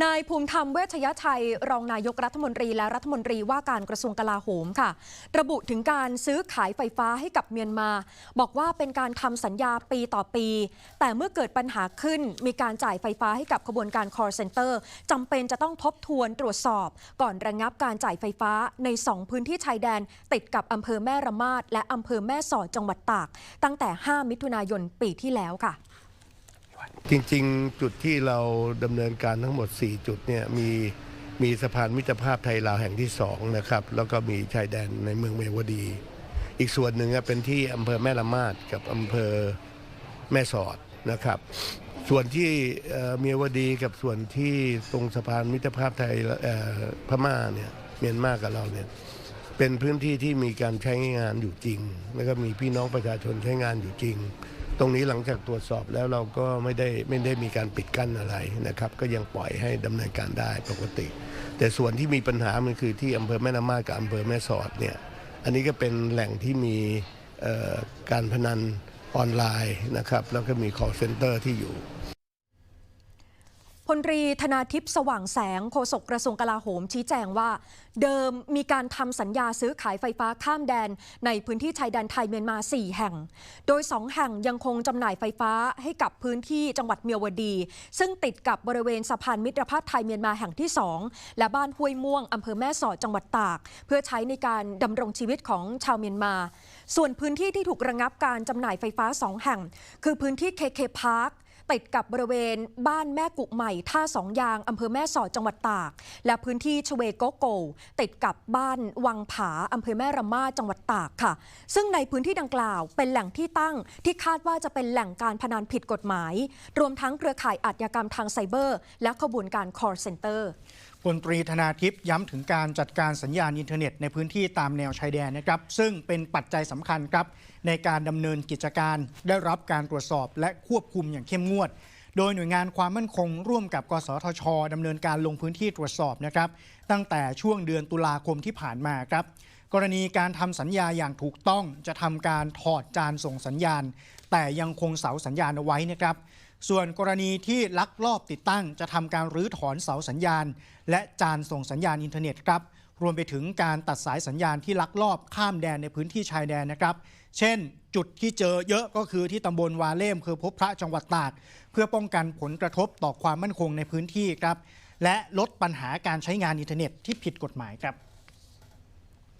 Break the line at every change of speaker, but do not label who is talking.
นายภูมิธรรมเวชยชัย รองนายกรัฐมนตรีและรัฐมนตรีว่าการกระทรวงกลาโหมค่ะ ระบุถึงการซื้อขายไฟฟ้าให้กับเมียนมา บอกว่าเป็นการทำสัญญาปีต่อปี แต่เมื่อเกิดปัญหาขึ้นมีการจ่ายไฟฟ้าให้กับขบวนการ call center จำเป็นจะต้องทบทวนตรวจสอบ ก่อนระงับการจ่ายไฟฟ้าใน 2 พื้นที่ชายแดน ติดกับอำเภอแม่ระมาดและอำเภอแม่สอดจังหวัดตาก ตั้งแต่ 5 มิถุนายนปีที่แล้วค่ะ
จริงๆ จุดที่เราดำเนินการทั้งหมด 4 จุดเนี่ยมีมีสะพานมิตรภาพไทยลาวแห่งที่2นะครับแล้วก็มีชายแดนในเมืองเมวดี อีกส่วนหนึ่งเป็นที่อำเภอแม่ละมาดกับอำเภอแม่สอดนะครับ ส่วนที่เมียวดีกับส่วนที่ตรงสะพานมิตรภาพไทยพม่าเนี่ยเมียนมากับเราเนี่ยเป็นพื้นที่ที่มีการใช้งานอยู่จริง แล้วก็มีพี่น้องประชาชนใช้งานอยู่จริง ตรงนี้หลังจากตรวจสอบแล้วเราก็ไม่ได้ไม่ได้มีการปิดกั้นอะไรนะครับ ก็ยังปล่อยให้ดำเนินการได้ปกติ แต่ส่วนที่มีปัญหามันคือที่อำเภอแม่น้ำมากับอำเภอแม่สอดเนี่ยอันนี้ก็เป็นแหล่งที่มีการพนันออนไลน์นะครับแล้วก็มี call center ที่อยู่
พลตรีธนาทิพย์สว่างแสงโฆษกกระทรวงกลาโหมชี้แจงว่า เดิมมีการทำสัญญาซื้อขายไฟฟ้าข้ามแดน ในพื้นที่ชายแดนไทยเมียนมา 4 แห่ง โดย 2 แห่งยังคงจำหน่ายไฟฟ้าให้กับพื้นที่จังหวัดเมียวดี ซึ่งติดกับบริเวณสะพานมิตรภาพไทยเมียนมาแห่งที่ 2 และบ้านห้วยม่วงอำเภอแม่สอดจังหวัดตาก เพื่อใช้ในการดำรงชีวิตของชาวเมียนมา ส่วนพื้นที่ที่ถูกระงับการจำหน่ายไฟฟ้า 2 แห่ง คือพื้นที่เคเคพาร์ค ติดกับบริเวณบ้านแม่กุใหม่ ท่าสองยางอำเภอแม่สอดจังหวัดตาก และพื้นที่ชเวโกโก ติดกับบ้านวังผาอำเภอแม่ระมาจังหวัดตากค่ะ ซึ่งในพื้นที่ดังกล่าวเป็นแหล่งที่ตั้งที่คาดว่าจะเป็นแหล่งการพนันผิดกฎหมาย รวมทั้งเครือข่ายอาชญากรรมทางไซเบอร์ และขบวนการคอร์เซนเตอร์
พลตรีธนาทิพย์ย้ำถึงการจัดการสัญญาณอินเทอร์เน็ตในพื้นที่ตามแนวชายแดนนะครับ ซึ่งเป็นปัจจัยสำคัญครับ ในการดำเนินกิจการ ได้รับการตรวจสอบและควบคุมอย่างเข้มงวด โดยหน่วยงานความมั่นคงร่วมกับกสทชดำเนินการลงพื้นที่ตรวจสอบนะครับ ตั้งแต่ช่วงเดือนตุลาคมที่ผ่านมาครับ กรณีการทำสัญญาอย่างถูกต้องจะทำการถอดจานส่งสัญญาณ แต่ยังคงเสาสัญญาณเอาไว้นะครับ ส่วนกรณีที่ลักลอบติดตั้งจะทำการรื้อถอนเสาสัญญาณ และจานส่งสัญญาณอินเทอร์เน็ตครับ รวมไปถึงการตัดสายสัญญาณที่ลักลอบข้ามแดนในพื้นที่ชายแดนนะครับ เช่น จุดที่เจอเยอะก็คือที่ตำบลวาเล่มคือพบพระจังหวัดตาก เพื่อป้องกันผลกระทบต่อความมั่นคงในพื้นที่ครับ และลดปัญหาการใช้งานอินเทอร์เน็ตที่ผิดกฎหมายครับ